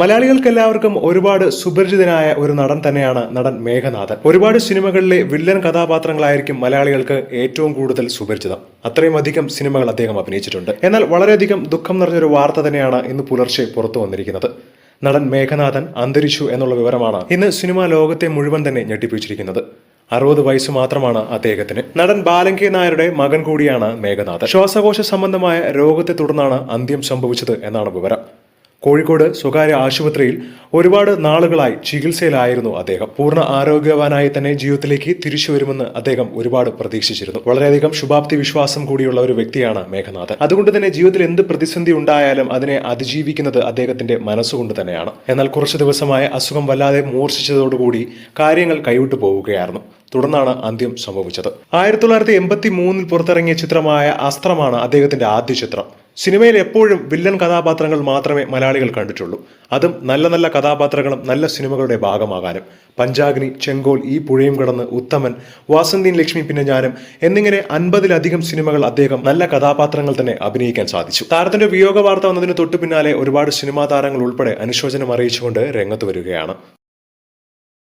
മലയാളികൾക്ക് എല്ലാവർക്കും ഒരുപാട് സുപരിചിതനായ ഒരു നടൻ തന്നെയാണ് നടൻ മേഘനാഥൻ. ഒരുപാട് സിനിമകളിലെ വില്ലൻ കഥാപാത്രങ്ങളായിരിക്കും മലയാളികൾക്ക് ഏറ്റവും കൂടുതൽ സുപരിചിതം. അത്രയും അധികം സിനിമകൾ അദ്ദേഹം അഭിനയിച്ചിട്ടുണ്ട്. എന്നാൽ വളരെയധികം ദുഃഖം നിറഞ്ഞൊരു വാർത്ത തന്നെയാണ് ഇന്ന് പുലർച്ചെ പുറത്തു വന്നിരിക്കുന്നത്. നടൻ മേഘനാഥൻ അന്തരിച്ചു എന്നുള്ള വിവരമാണ് ഇന്ന് സിനിമാ ലോകത്തെ മുഴുവൻ തന്നെ ഞെട്ടിപ്പിച്ചിരിക്കുന്നത്. അറുപത് വയസ്സ് മാത്രമാണ് അദ്ദേഹത്തിന്. നടൻ ബാലങ്കി നായരുടെ മകൻ കൂടിയാണ് മേഘനാഥൻ. ശ്വാസകോശ സംബന്ധമായ രോഗത്തെ തുടർന്നാണ് അന്ത്യം സംഭവിച്ചത് എന്നാണ് വിവരം. കോഴിക്കോട് സ്വകാര്യ ആശുപത്രിയിൽ ഒരുപാട് നാളുകളായി ചികിത്സയിലായിരുന്നു അദ്ദേഹം. പൂർണ ആരോഗ്യവാനായി തന്നെ ജീവിതത്തിലേക്ക് തിരിച്ചു വരുമെന്ന് അദ്ദേഹം ഒരുപാട് പ്രതീക്ഷിച്ചിരുന്നു. വളരെയധികം ശുഭാപ്തി വിശ്വാസം കൂടിയുള്ള ഒരു വ്യക്തിയാണ് മേഘനാഥൻ. അതുകൊണ്ട് തന്നെ ജീവിതത്തിൽ എന്ത് പ്രതിസന്ധി ഉണ്ടായാലും അതിനെ അതിജീവിക്കുന്നത് അദ്ദേഹത്തിന്റെ മനസ്സുകൊണ്ട് തന്നെയാണ്. എന്നാൽ കുറച്ചു ദിവസമായ അസുഖം വല്ലാതെ മൂർച്ഛിച്ചതോടുകൂടി കാര്യങ്ങൾ കൈവിട്ടു പോവുകയായിരുന്നു. തുടർന്നാണ് അന്ത്യം സംഭവിച്ചത്. ആയിരത്തി തൊള്ളായിരത്തി എൺപത്തി മൂന്നിൽ പുറത്തിറങ്ങിയ ചിത്രമായ അസ്ത്രമാണ് അദ്ദേഹത്തിന്റെ ആദ്യ ചിത്രം. സിനിമയിൽ എപ്പോഴും വില്ലൻ കഥാപാത്രങ്ങൾ മാത്രമേ മലയാളികൾ കണ്ടിട്ടുള്ളൂ. അതും നല്ല നല്ല കഥാപാത്രങ്ങളും നല്ല സിനിമകളുടെ ഭാഗമാകാനും. പഞ്ചാഗ്നി ചെങ്കോൽ ഈ പുഴയും കടന്ന് ഉത്തമൻ വാസന്തിൻ ലക്ഷ്മി പിന്നെ ഞാനും എന്നിങ്ങനെ അൻപതിലധികം സിനിമകൾ അദ്ദേഹം നല്ല കഥാപാത്രങ്ങൾ തന്നെ അഭിനയിക്കാൻ സാധിച്ചു. താരത്തിന്റെ വിയോഗ വാർത്ത വന്നതിന് തൊട്ടു പിന്നാലെ ഒരുപാട് സിനിമാ താരങ്ങൾ ഉൾപ്പെടെ അനുശോചനം അറിയിച്ചുകൊണ്ട് രംഗത്ത് വരികയാണ്.